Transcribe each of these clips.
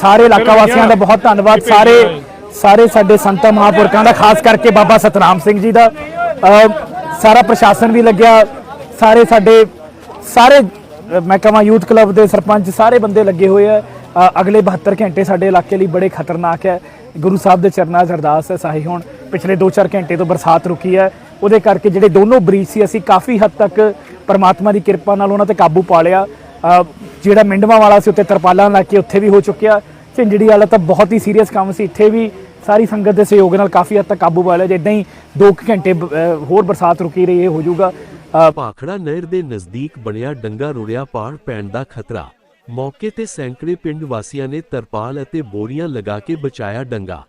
ਸਾਰੇ ਇਲਾਕਾ ਵਾਸੀਆਂ ਦਾ ਬਹੁਤ ਧੰਨਵਾਦ। ਸਾਰੇ ਸਾਰੇ ਸਾਡੇ ਸੰਤਾਂ ਮਹਾਂਪੁਰਖਾਂ ਦਾ ਖਾਸ ਕਰਕੇ ਬਾਬਾ ਸਤਨਾਮ ਸਿੰਘ ਜੀ ਦਾ। ਸਾਰਾ ਪ੍ਰਸ਼ਾਸਨ ਵੀ ਲੱਗਿਆ। ਸਾਰੇ ਸਾਡੇ ਸਾਰੇ ਅਹ, ਮੈਂ ਕਹਾਂ ਯੂਥ ਕਲੱਬ ਦੇ ਸਰਪੰਚ ਸਾਰੇ ਬੰਦੇ ਲੱਗੇ ਹੋਏ ਆ। ਅਗਲੇ 72 ਘੰਟੇ ਸਾਡੇ ਇਲਾਕੇ ਲਈ ਬੜੇ ਖਤਰਨਾਕ ਹੈ। ਗੁਰੂ ਸਾਹਿਬ ਦੇ ਚਰਨਾਂ 'ਚ ਅਰਦਾਸ ਹੈ ਸਾਹੀ ਹੋਣ। ਪਿਛਲੇ 2-4 ਘੰਟੇ ਤੋਂ ਬਰਸਾਤ ਰੁਕੀ ਹੈ। ਉਹਦੇ ਕਰਕੇ ਜਿਹੜੇ ਦੋਨੋਂ ਬ੍ਰਿਜ ਸੀ ਅਸੀਂ ਕਾਫੀ ਹੱਦ ਤੱਕ ਪਰਮਾਤਮਾ ਦੀ ਕਿਰਪਾ ਨਾਲ ਉਹਨਾਂ ਤੇ ਕਾਬੂ ਪਾ ਲਿਆ। ਜਿਹੜਾ ਮਿੰਡਵਾ ਵਾਲਾ ਸੀ, ਉੱਤੇ ਤਰਪਾਲਾਂ ਲਾ ਕੇ ਉੱਥੇ ਵੀ ਹੋ ਚੁੱਕਿਆ। ਝਿੰਜੜੀ ਵਾਲਾ ਤਾਂ ਬਹੁਤ ਹੀ ਸੀਰੀਅਸ ਕੰਮ ਸੀ। ਇੱਥੇ ਵੀ ਸਾਰੀ ਸੰਗਤ ਦੇ ਸਹਿਯੋਗ ਨਾਲ ਕਾਫੀ ਹੱਦ ਤੱਕ ਕਾਬੂ ਪਾ ਲਿਆ। ਜਿੱਦਾਂ ਹੀ 2 ਘੰਟੇ ਹੋਰ ਬਰਸਾਤ ਰੁਕੀ ਰਹੀ, ਇਹ ਹੋ ਜਾਊਗਾ। ਭਾਖੜਾ ਨਹਿਰ ਦੇ ਨਜ਼ਦੀਕ ਬਣਿਆ ਡੰਗਾ ਰੁੜਿਆ ਪਾੜ ਪੈਣ ਦਾ ਖਤਰਾ। ਮੌਕੇ ਤੇ ਸੈਂਕੜੇ ਪਿੰਡ ਵਾਸੀਆਂ ਨੇ ਤਰਪਾਲ ਅਤੇ ਬੋਰੀਆਂ ਲਗਾ ਕੇ ਬਚਾਇਆ ਡੰਗਾ।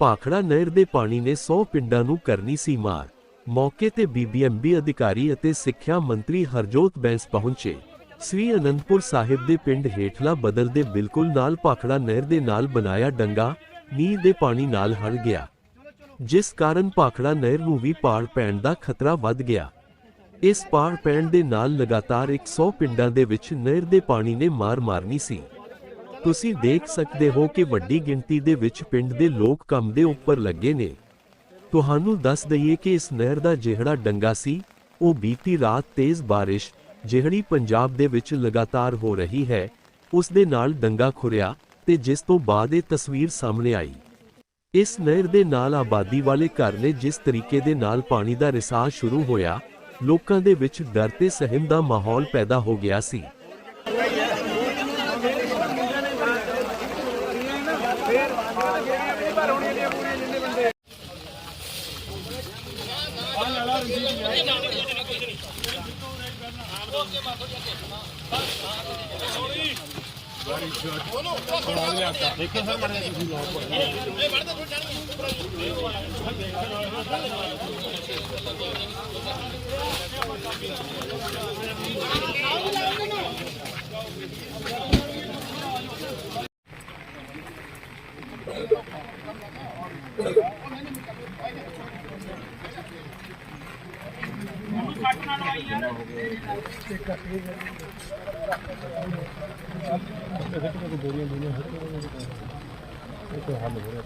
ਭਾਖੜਾ ਨਹਿਰ ਦੇ ਪਾਣੀ ਨੇ 100 ਪਿੰਡਾਂ ਨੂੰ ਕਰਨੀ ਸੀ ਮਾਰ। ਮੌਕੇ ਤੇ ਬੀਬੀਐਮਬੀ ਅਧਿਕਾਰੀ ਅਤੇ ਸਿੱਖਿਆ ਮੰਤਰੀ ਹਰਜੋਤ ਬੈਂਸ ਪਹੁੰਚੇ। ਸ੍ਰੀ ਅਨੰਦਪੁਰ ਸਾਹਿਬ ਦੇ ਪਿੰਡ ਹੇਠਲਾ ਬਦਲ ਦੇ ਬਿਲਕੁਲ ਨਾਲ ਭਾਖੜਾ ਨਹਿਰ ਦੇ ਨਾਲ ਬਣਾਇਆ ਡੰਗਾ ਨੀਰ ਦੇ ਪਾਣੀ ਨਾਲ ਹੜ ਗਿਆ। ਜਿਸ ਕਾਰਨ ਭਾਖੜਾ ਨਹਿਰ ਨੂੰ ਵੀ ਪਾੜ ਪੈਣ ਦਾ ਖਤਰਾ ਵੱਧ ਗਿਆ। ਇਸ ਪਾੜ ਪੈਣ ਦੇ ਨਾਲ ਲਗਾਤਾਰ 100 ਪਿੰਡਾਂ ਦੇ ਵਿੱਚ ਨਹਿਰ ਦੇ ਪਾਣੀ ਨੇ ਮਾਰ ਮਾਰਨੀ ਸੀ। ਤੁਸੀਂ ਦੇਖ ਸਕਦੇ ਹੋ ਕਿ ਵੱਡੀ ਗਿਣਤੀ ਦੇ ਵਿੱਚ ਪਿੰਡ ਦੇ ਲੋਕ ਕੰਮ ਦੇ ਉੱਪਰ ਲੱਗੇ ਨੇ। ਤੁਹਾਨੂੰ ਦੱਸ ਦਈਏ ਕਿ ਇਸ ਨਹਿਰ ਦਾ ਜਿਹੜਾ ਡੰਗਾ ਸੀ, ਉਹ ਬੀਤੀ ਰਾਤ ਤੇਜ਼ ਬਾਰਿਸ਼ ਜਿਹੜੀ ਪੰਜਾਬ ਦੇ ਵਿੱਚ ਲਗਾਤਾਰ ਹੋ ਰਹੀ ਹੈ, ਉਸ ਦੇ ਨਾਲ ਦੰਗਾ ਖੁਰਿਆ ਤੇ ਜਿਸ ਤੋਂ ਬਾਅਦ ਇਹ ਤਸਵੀਰ ਸਾਹਮਣੇ ਆਈ। ਇਸ ਨਹਿਰ ਦੇ ਨਾਲ ਆਬਾਦੀ ਵਾਲੇ ਘਰ ਨੇ ਜਿਸ ਤਰੀਕੇ ਦੇ ਨਾਲ ਪਾਣੀ ਦਾ ਰਿਸਾਅ ਸ਼ੁਰੂ ਹੋਇਆ, ਲੋਕਾਂ ਦੇ ਵਿੱਚ ਡਰ ਤੇ ਸਹਿਮ ਦਾ ਮਾਹੌਲ ਪੈਦਾ ਹੋ ਗਿਆ ਸੀ। ਦੇਖੋ ਕੋਈ ਹੱਲ ਹੋ ਰਿਹਾ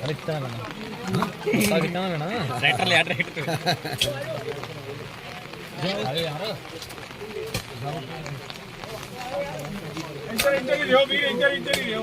கரெக்டாக வேணாம் ட்ராக்டர்ல யார் ட்ராக்டர் ਇੰਟਰ ਇੰਟਰ ਹੀ ਲਿਓ ਵੀਰ ਇੰਟਰ ਇੰਟਰ ਹੀ ਲਿਓ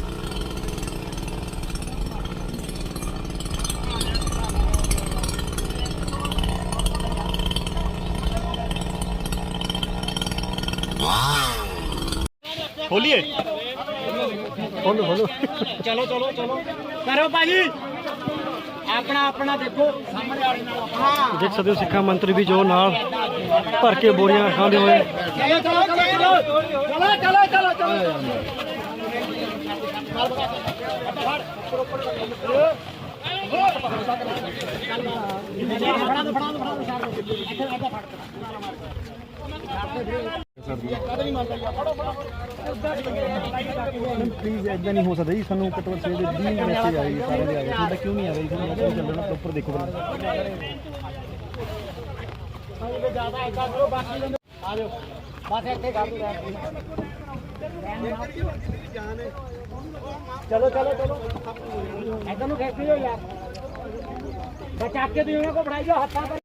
ਖੋਲੀਏ। ਖੋਲੋ ਖੋਲੋ। ਚਲੋ ਚਲੋ ਚਲੋ। ਕਰੋ ਭਾਜੀ। ਆਪਣਾ ਆਪਣਾ ਦੇਖੋ ਸਾਹਮਣੇ ਵਾਲੇ ਨਾਲ ਹਾਂ ਦੇਖ ਸਕਦੇ ਹੋ ਸਿੱਖਿਆ ਮੰਤਰੀ ਵੀ ਜੋ ਨਾਲ ਭਰ ਕੇ ਬੋਰੀਆਂ ਖਾਂਦੇ ਹੋਏ। ਚਲੋ ਚਲੋ ਚਲੋ। ਚਲੋ ਚਲੋ ਚਲੋ ਚਲੋ। ਪਲੀਜ਼ ਇਦਾਂ ਨਹੀਂ ਹੋ ਸਕਦਾ ਜੀ। ਸਾਨੂੰ ਘੱਟੋ ਘੱਟ ਸਵੇਰ ਦੇ 20 ਮੈਸੇਜ ਆਏ ਜੀ ਸਾਰਿਆਂ ਦੇ ਆਏ ਤੁਹਾਡਾ ਕਿਉਂ ਨਹੀਂ ਆ ਰਿਹਾ? ਤੁਹਾਨੂੰ ਮੈਸੇਜ ਚੱਲ ਪ੍ਰੋਪਰ ਦੇਖੋ ਪਹਿਲਾਂ ਚਲੋ ਚਲੋ ਚਲੋ। ਇਧਰ ਨੂੰ ਖੇਤੀ ਹੋ ਯਾਰ। ਬਚਾ ਕੇ ਦਿਓ ਇਹਨਾਂ ਕੋ ਫੜਾਈ ਜਾਓ, ਹੱਥਾਂ ਪਰ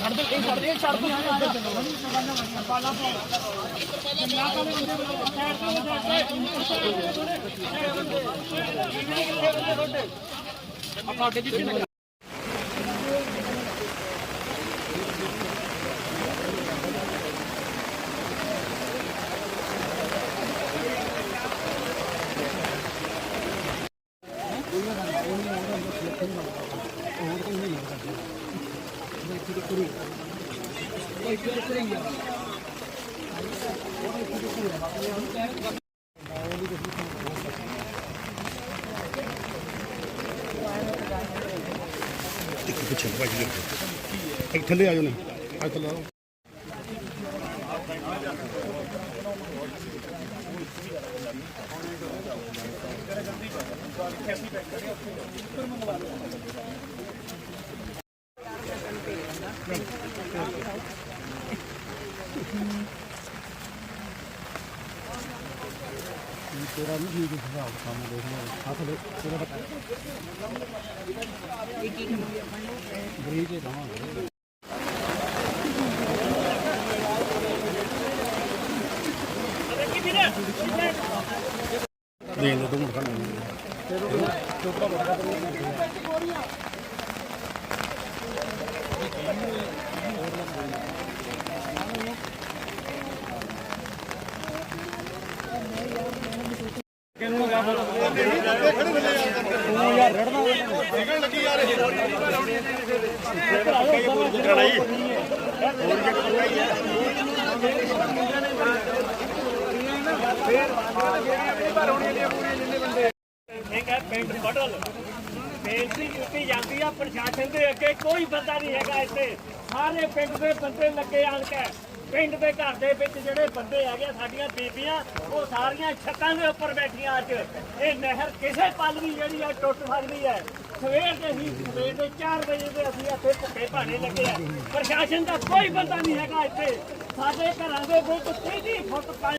ਛੱਡ ਦੇ ਛੱਡ ਦੇ। ਛੱਡ ਦੇ ਪਾਲਾ ਪਾਲਾ ਪਾਲਾ ਪਾਲਾ ਪਿੱਛੇ। ਭਾਜੀ ਦੇ ਇੱਕ ਥੱਲੇ ਆ ਜਾਓ ਨੇ। ਆ ਥੱਲੇ ਆਓ ਤੇਰਾ ਨਹੀਂ ਠੀਕ ਹਿਸਾਬ ਕੰਮ ਦੇਖਣਾ ਆ ਥੋੜੇ ਤੇਰਾ ਬਤਾ ਬਰੀਜ ਹੈ ਦਵਾਂਗੇ ਦੇਖ ਲਓ ਦੋ ਮਿੰਟ ਖੜ੍ਹ ਹੈਗਾ ਪਿੰਡ ਬੜਲ ਬੇਨਤੀ ਕੀਤੀ ਜਾਂਦੀ ਆ ਪ੍ਰਸ਼ਾਸਨ ਦੇ ਅੱਗੇ ਕੋਈ ਬੰਦਾ ਨਹੀਂ ਹੈਗਾ ਇੱਥੇ ਸਾਰੇ ਪਿੰਡ ਦੇ ਬੰਦੇ ਲੱਗੇ ਆਣ ਕੇ ਪਿੰਡ ਦੇ ਘਰ ਦੇ ਵਿੱਚ ਜਿਹੜੇ ਬੰਦੇ ਹੈਗੇ ਆ, ਸਾਡੀਆਂ ਬੀਬੀਆਂ ਉਹ ਸਾਰੀਆਂ ਛੱਤਾਂ ਦੇ ਉੱਪਰ ਬੈਠੀਆਂ ਅੱਜ। ਇਹ ਨਹਿਰ ਕਿਸੇ ਪਲ ਵੀ ਜਿਹੜੀ ਆ ਟੁੱਟ ਸਕਦੀ ਹੈ। ਸਵੇਰ ਦੇ ਹੀ, ਸਵੇਰ ਦੇ 4 ਵਜੇ ਦੇ ਅਸੀਂ ਇੱਥੇ ਭੁੱਖੇ ਭਾਣੇ ਲੱਗੇ ਆ। ਪ੍ਰਸ਼ਾਸਨ ਦਾ ਕੋਈ ਬੰਦਾ ਨਹੀਂ ਹੈਗਾ ਇੱਥੇ। ਸਾਡੇ ਘਰਾਂ ਦੇ ਵਿੱਚ 30 ਫੁੱਟ ਪਾਣੀ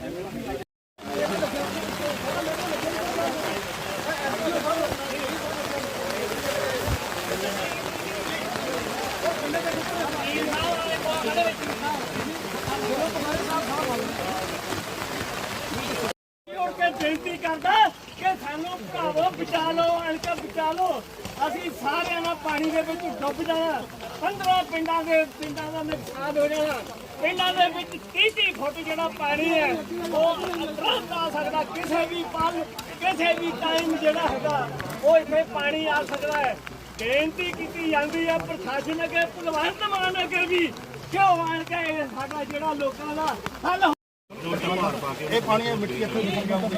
ਜੋੜ ਕੇ ਬੇਨਤੀ ਕਰਦਾ ਕਿ ਸਾਨੂੰ ਭਰਾਵੋ ਬਚਾ ਲਓ ਅਣਕਾ ਬਚਾ ਲਓ ਅਸੀਂ ਸਾਰਿਆਂ ਨਾਲ ਪਾਣੀ ਦੇ ਵਿੱਚ ਡੁੱਬ ਜਾਣਾ 15 ਪਿੰਡਾਂ ਦਾ ਨੁਕਸਾਨ ਹੋ ਜਾਣਾ। ਪਿੰਡਾਂ ਦੇ ਵਿੱਚ 30 ਫੁੱਟ ਜਿਹੜਾ ਪਾਣੀ ਹੈ, ਉਹ ਤੁਰੰਤ ਆ ਸਕਦਾ। ਕਿਸੇ ਵੀ ਪਲ, ਕਿਸੇ ਵੀ ਟਾਈਮ ਜਿਹੜਾ ਹੈਗਾ, ਉਹ ਇੱਥੇ ਪਾਣੀ ਆ ਸਕਦਾ ਹੈ। ਬੇਨਤੀ ਕੀਤੀ ਜਾਂਦੀ ਹੈ, ਪ੍ਰਸ਼ਾਸਨ ਅੱਗੇ, ਭਗਵੰਤ ਮਾਨ ਅੱਗੇ ਵੀ ਕਿਉਂ ਆਣ ਕੇ ਸਾਡਾ ਜਿਹੜਾ ਲੋਕਾਂ ਦਾ ਹੱਲ ਇਹ ਪਾਣੀ ਇਹ ਮਿੱਟੀ ਇੱਥੇ ਨਿਕਲ ਗਿਆ ਉਹਦੇ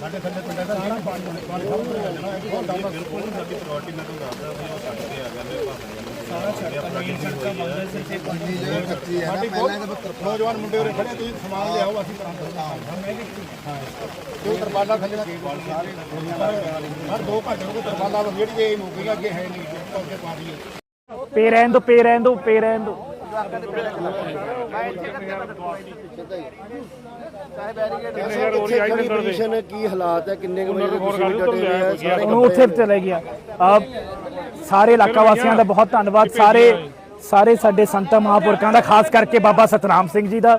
ਥੱਲੇ ਪਿੰਡਾਂ ਦਾ ਸਾਰਾ ਪਾਣੀ ਪਾਣੀ ਸਭ ਤੋਂ ਜਾਣਾ। ਹੈ ਬਹੁਤ ਡਰ ਬਿਲਕੁਲ ਸਾਡੀ ਪ੍ਰਾਇੋਰਟੀ ਮੈਂ ਤੁਹਾਨੂੰ ਦੱਸਦਾ ਵੀ ਉਹ ਛੱਡ ਕੇ ਆ ਗਏ ਸਾਰਾ ਸੜਕਾਂ ਮੇਨ ਸੜਕਾਂ ਬੰਦ ਸੀ ਤੇ ਪਾਣੀ ਜਿਹੜੀ ਕੱਚੀ ਹੈ ਨਾ ਪਹਿਲਾਂ ਨੌਜਵਾਨ ਮੁੰਡੇ ਉਰੇ ਖੜੇ ਤੁਸੀਂ ਸਮਾਨ ਲਿਆਓ ਅਸੀਂ ਕਰਾਂਗੇ ਹਾਂ। ਜੋ ਤਰਪਾਲਾ ਥੱਲੇ ਹਰ ਦੋ ਘੰਟੇ ਨੂੰ ਤਰਪਾਲਾ ਜਿਹੜੀ ਜੇ ਮੁੱਕੇਗਾ ਅੱਗੇ ਹੈ ਨਹੀਂ ਤਾਂ ਉੱਥੇ ਪਾ ਦਈਏ। ਪੇ ਰਹਿਣ ਦੋ ਪੇ ਰਹਿਣ ਦੋ ਪੇ ਰਹਿਣ ਦੋ। ਕਿੱਥੇ ਖੜੀ ਪੋਜੀਸ਼ਨ ਕੀ ਹਾਲਾਤ ਹੈ? ਕਿੰਨੇ ਕੁ ਵਜੇ ਤੁਸੀਂ ਡਟੇ ਹੋਏ ਆ ਸਾਰੇ ਉਹਨੂੰ ਉੱਥੇ ਚਲੇ ਗਿਆ। ਆ ਸਾਰੇ ਇਲਾਕਾ ਵਾਸੀਆਂ ਦਾ ਬਹੁਤ ਧੰਨਵਾਦ। ਸਾਰੇ ਸਾਰੇ ਸਾਡੇ ਸੰਤਾਂ ਮਹਾਂਪੁਰਖਾਂ ਦਾ ਖਾਸ ਕਰਕੇ ਬਾਬਾ ਸਤਨਾਮ ਸਿੰਘ ਜੀ ਦਾ।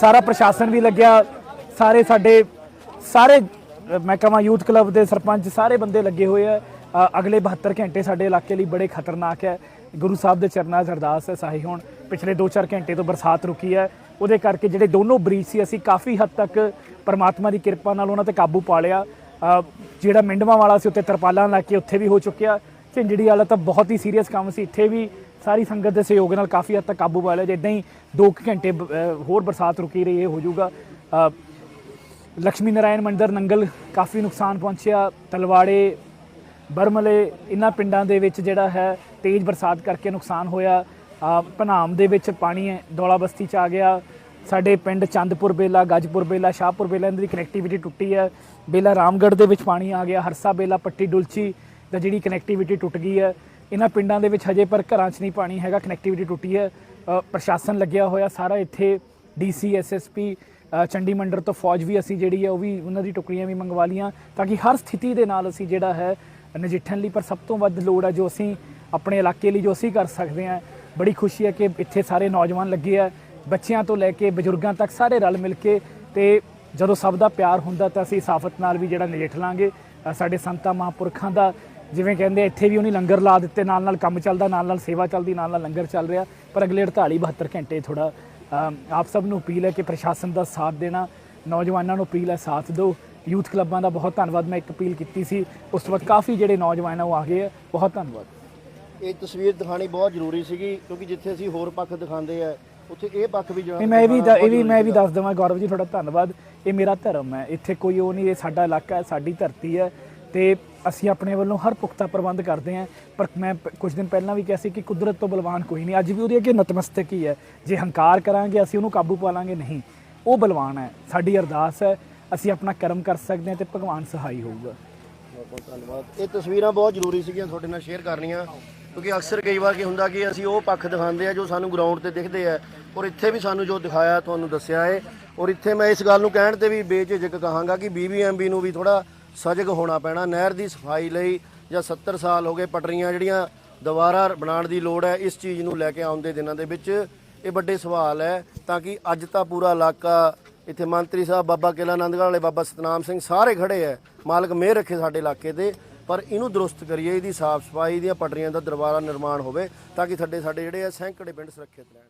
ਸਾਰਾ ਪ੍ਰਸ਼ਾਸਨ ਵੀ ਲੱਗਿਆ। ਸਾਰੇ ਸਾਡੇ ਸਾਰੇ ਮੈਂ ਕਹਾਂ ਯੂਥ ਕਲੱਬ ਦੇ ਸਰਪੰਚ ਸਾਰੇ ਬੰਦੇ ਲੱਗੇ ਹੋਏ ਆ। ਅਗਲੇ 72 ਘੰਟੇ ਸਾਡੇ ਇਲਾਕੇ ਲਈ ਬੜੇ ਖਤਰਨਾਕ ਹੈ। ਗੁਰੂ ਸਾਹਿਬ ਦੇ ਚਰਨਾਂ 'ਚ ਅਰਦਾਸ ਹੈ ਸਾਹੀ ਹੋਣ। ਪਿਛਲੇ 2-4 ਘੰਟੇ ਤੋਂ ਬਰਸਾਤ ਰੁਕੀ ਹੈ। ਉਹਦੇ ਕਰਕੇ ਜਿਹੜੇ ਦੋਨੋਂ ਬਰੀਜ਼ ਸੀ, ਅਸੀਂ ਕਾਫੀ ਹੱਦ ਤੱਕ ਪਰਮਾਤਮਾ ਦੀ ਕਿਰਪਾ ਨਾਲ ਉਹਨਾਂ ਤੇ ਕਾਬੂ ਪਾ ਲਿਆ। ਜਿਹੜਾ ਮਿੰਡਵਾ ਵਾਲਾ ਸੀ ਉੱਤੇ ਤਰਪਾਲਾਂ ਲਾ ਕੇ ਉੱਥੇ ਵੀ ਹੋ ਚੁੱਕਿਆ। ਝਿੰਜੜੀ ਵਾਲਾ ਤਾਂ ਬਹੁਤ ਹੀ ਸੀਰੀਅਸ ਕੰਮ ਸੀ। ਇੱਥੇ ਵੀ ਸਾਰੀ ਸੰਗਤ ਦੇ ਸਹਿਯੋਗ ਨਾਲ ਕਾਫੀ ਹੱਦ ਤੱਕ ਕਾਬੂ ਪਾ ਲਿਆ। ਜਿੱਦਾਂ ਹੀ 2 ਘੰਟੇ ਹੋਰ ਬਰਸਾਤ ਰੁਕੀ ਰਹੀ, ਇਹ ਹੋ ਜਾਊਗਾ। ਲక్ష్ਮੀ ਨਾਰਾਇਣ ਮੰਦਰ, ਨੰਗਲ ਕਾਫੀ ਨੁਕਸਾਨ ਪਹੁੰਚਿਆ। ਤਲਵਾੜੇ, ਬਰਮਲੇ ਇਹਨਾਂ ਪਿੰਡਾਂ ਦੇ ਵਿੱਚ ਜਿਹੜਾ ਹੈ ਤੇਜ਼ ਬਰਸਾਤ ਕਰਕੇ ਨੁਕਸਾਨ ਹੋਇਆ। ਅ, ਭਨਾਮ ਦੇ ਵਿੱਚ ਪਾਣੀ ਦੌਲਾ ਬਸਤੀ ਚ ਆ ਗਿਆ। ਸਾਡੇ ਪਿੰਡ ਚੰਦਪੁਰ ਬੇਲਾ ਗੱਜਪੁਰ ਬੇਲਾ ਸ਼ਾਹਪੁਰ ਬੇਲਾ ਇਹਨਾਂ ਦੀ ਕਨੈਕਟੀਵਿਟੀ ਟੁੱਟੀ ਹੈ ਬੇਲਾ ਰਾਮਗੜ੍ਹ ਦੇ ਵਿੱਚ ਪਾਣੀ ਆ ਗਿਆ ਹਰਸਾ ਬੇਲਾ ਪੱਟੀ ਡੁਲਚੀ ਦਾ ਜਿਹੜੀ ਕਨੈਕਟੀਵਿਟੀ ਟੁੱਟ ਗਈ ਹੈ ਇਹਨਾਂ ਪਿੰਡਾਂ ਦੇ ਵਿੱਚ ਹਜੇ ਪਰ ਘਰਾਂ 'ਚ ਨਹੀਂ ਪਾਣੀ ਹੈਗਾ ਕਨੈਕਟੀਵਿਟੀ ਟੁੱਟੀ ਹੈ ਪ੍ਰਸ਼ਾਸਨ ਲੱਗਿਆ ਹੋਇਆ ਸਾਰਾ ਇੱਥੇ ਡੀਸੀ ਐਸਐਸਪੀ ਚੰਡੀ ਮੰਡਰ ਤੋਂ ਫੌਜ ਵੀ ਅਸੀਂ ਜਿਹੜੀ ਹੈ ਉਹ ਵੀ ਉਹਨਾਂ ਦੀ ਟੁਕੜੀਆਂ ਵੀ ਮੰਗਵਾ ਲੀਆਂ ਤਾਂ ਕਿ ਹਰ ਸਥਿਤੀ ਦੇ ਨਾਲ ਅਸੀਂ ਜਿਹੜਾ ਹੈ ਨਜਿੱਠਣ ਲਈ ਪਰ ਸਭ ਤੋਂ ਵੱਧ ਲੋੜ ਹੈ ਜੋ ਅਸੀਂ ਆਪਣੇ ਇਲਾਕੇ ਲਈ ਜੋ ਅਸੀਂ ਕਰ ਸਕਦੇ ਹਾਂ। ਬੜੀ ਖੁਸ਼ੀ ਹੈ ਕਿ ਇੱਥੇ ਸਾਰੇ ਨੌਜਵਾਨ ਲੱਗੇ ਆ। ਬੱਚਿਆਂ ਤੋਂ ਲੈ ਕੇ ਬਜ਼ੁਰਗਾਂ ਤੱਕ ਸਾਰੇ ਰਲ ਮਿਲ ਕੇ ਤੇ ਜਦੋਂ ਸਭ ਦਾ ਪਿਆਰ ਹੁੰਦਾ ਤਾਂ ਅਸੀਂ ਸਾਫਤ ਨਾਲ ਵੀ ਜਿਹੜਾ ਨਜਿੱਠ ਲਾਂਗੇ। ਸਾਡੇ ਸੰਤਾਂ ਮਹਾਂਪੁਰਖਾਂ ਦਾ ਜਿਵੇਂ ਕਹਿੰਦੇ ਇੱਥੇ ਵੀ ਉਹਨੇ ਲੰਗਰ ਲਾ ਦਿੱਤੇ, ਨਾਲ ਨਾਲ ਕੰਮ ਚੱਲਦਾ, ਨਾਲ ਨਾਲ ਸੇਵਾ ਚੱਲਦੀ, ਨਾਲ ਨਾਲ ਲੰਗਰ ਚੱਲ ਰਿਹਾ। ਪਰ ਅਗਲੇ 48 72 ਘੰਟੇ ਥੋੜਾ ਆਪ ਸਭ ਨੂੰ ਅਪੀਲ ਹੈ ਕਿ ਪ੍ਰਸ਼ਾਸਨ ਦਾ ਸਾਥ ਦੇਣਾ, ਨੌਜਵਾਨਾਂ ਨੂੰ ਅਪੀਲ ਹੈ ਸਾਥ ਦਿਓ। ਯੂਥ ਕਲੱਬਾਂ ਦਾ ਬਹੁਤ ਧੰਨਵਾਦ, ਮੈਂ ਇੱਕ ਅਪੀਲ ਕੀਤੀ ਸੀ। ਉਸ ਤੋਂ ਬਾਅਦ ਕਾਫੀ ਜਿਹੜੇ ਨੌਜਵਾਨ ਆ, ਉਹ ਆ ਗਏ ਆ। ਬਹੁਤ ਧੰਨਵਾਦ। ਇਹ ਤਸਵੀਰ ਦਿਖਾਣੀ ਬਹੁਤ ਜ਼ਰੂਰੀ ਸੀਗੀ ਕਿਉਂਕਿ ਜਿੱਥੇ ਅਸੀਂ ਹੋਰ ਪੱਖ ਦਿਖਾਉਂਦੇ ਆ ਉੱਥੇ ਇਹ ਪੱਖ ਵੀ ਜਿਹੜਾ ਨਹੀਂ ਮੈਂ ਇਹ ਵੀ ਇਹ ਵੀ ਮੈਂ ਵੀ ਦੱਸ ਦਵਾਂ ਗੌਰਵ ਜੀ ਤੁਹਾਡਾ ਧੰਨਵਾਦ। ਇਹ ਮੇਰਾ ਧਰਮ ਹੈ ਇੱਥੇ ਕੋਈ ਉਹ ਨਹੀਂ ਇਹ ਸਾਡਾ ਇਲਾਕਾ ਹੈ ਸਾਡੀ ਧਰਤੀ ਹੈ ਤੇ ਅਸੀਂ ਆਪਣੇ ਵੱਲੋਂ ਹਰ ਪੁਖਤਾ ਪ੍ਰਬੰਧ ਕਰਦੇ ਹਾਂ। ਪਰ ਮੈਂ ਕੁਝ ਦਿਨ ਪਹਿਲਾਂ ਵੀ ਕਿਹਾ ਸੀ ਕਿ ਕੁਦਰਤ ਤੋਂ ਬਲਵਾਨ ਕੋਈ ਨਹੀਂ ਅੱਜ ਵੀ ਉਹਦੇ ਅੱਗੇ ਨਤਮਸਤਕ ਹੀ ਹੈ। ਜੇ ਹੰਕਾਰ ਕਰਾਂਗੇ ਅਸੀਂ ਉਹਨੂੰ ਕਾਬੂ ਪਾ ਲਾਂਗੇ ਨਹੀਂ। ਉਹ ਬਲਵਾਨ ਹੈ ਸਾਡੀ ਅਰਦਾਸ ਹੈ ਅਸੀਂ ਆਪਣਾ ਕਰਮ ਕਰ ਸਕਦੇ ਹਾਂ ਤੇ ਭਗਵਾਨ ਸਹਾਈ ਹੋਊਗਾ। ਬਹੁਤ ਬਹੁਤ ਧੰਨਵਾਦ। ਇਹ ਤਸਵੀਰਾਂ ਬਹੁਤ ਜ਼ਰੂਰੀ ਸੀਗੀਆਂ ਤੁਹਾਡੇ ਨਾਲ ਸ਼ੇਅਰ ਕਰਨੀਆਂ। ਕਿਉਂਕਿ ਅਕਸਰ ਕਈ ਵਾਰ ਕੀ ਹੁੰਦਾ ਕਿ ਅਸੀਂ ਉਹ ਪੱਖ ਦਿਖਾਉਂਦੇ ਆ ਜੋ ਸਾਨੂੰ ਗਰਾਊਂਡ ਤੇ ਦਿਖਦੇ ਆ ਔਰ ਇੱਥੇ ਵੀ ਸਾਨੂੰ ਜੋ ਦਿਖਾਇਆ ਤੁਹਾਨੂੰ ਦੱਸਿਆ ਏ। ਔਰ ਇੱਥੇ ਮੈਂ ਇਸ ਗੱਲ ਨੂੰ ਕਹਿਣ ਤੇ ਵੀ ਬੇਝਿਜਕ ਕਹਾਂਗਾ ਕਿ ਬੀਬੀਐਮਬੀ ਨੂੰ ਵੀ ਥੋੜਾ ਸਜਗ ਹੋਣਾ ਪੈਣਾ। ਨਹਿਰ ਦੀ ਸਫ਼ਾਈ ਲਈ ਜਾਂ 70 ਸਾਲ ਹੋ ਗਏ ਪਟਰੀਆਂ ਜਿਹੜੀਆਂ ਦੁਬਾਰਾ ਬਣਾਉਣ ਦੀ ਲੋੜ ਹੈ, ਇਸ ਚੀਜ਼ ਨੂੰ ਲੈ ਕੇ ਆਉਂਦੇ ਦਿਨਾਂ ਦੇ ਵਿੱਚ ਇਹ ਵੱਡੇ ਸਵਾਲ ਹੈ ਤਾਂ ਕਿ ਅੱਜ ਤਾਂ ਪੂਰਾ ਇਲਾਕਾ ਇੱਥੇ ਮੰਤਰੀ ਸਾਹਿਬ ਬਾਬਾ ਕਿਲਾ ਆਨੰਦਗੜ੍ਹ ਵਾਲੇ ਬਾਬਾ ਸਤਨਾਮ ਸਿੰਘ ਸਾਰੇ ਖੜੇ ਐ ਮਾਲਕ ਮਿਹਰ ਰੱਖੇ ਸਾਡੇ ਇਲਾਕੇ ਤੇ ਪਰ ਇਹਨੂੰ ਦਰੁਸਤ ਕਰੀਏ, ਇਹਦੀ ਸਾਫ਼ ਸਫ਼ਾਈ ਦੀਆਂ ਪਟਰੀਆਂ ਦਾ ਦਰਬਾਰਾ ਨਿਰਮਾਣ ਹੋਵੇ ਤਾਂ ਕਿ ਸਾਡੇ ਸਾਡੇ ਜਿਹੜੇ ਆ ਸੈਂਕੜੇ ਪਿੰਡ ਸੁਰੱਖਿਅਤ ਰਹਿਣ।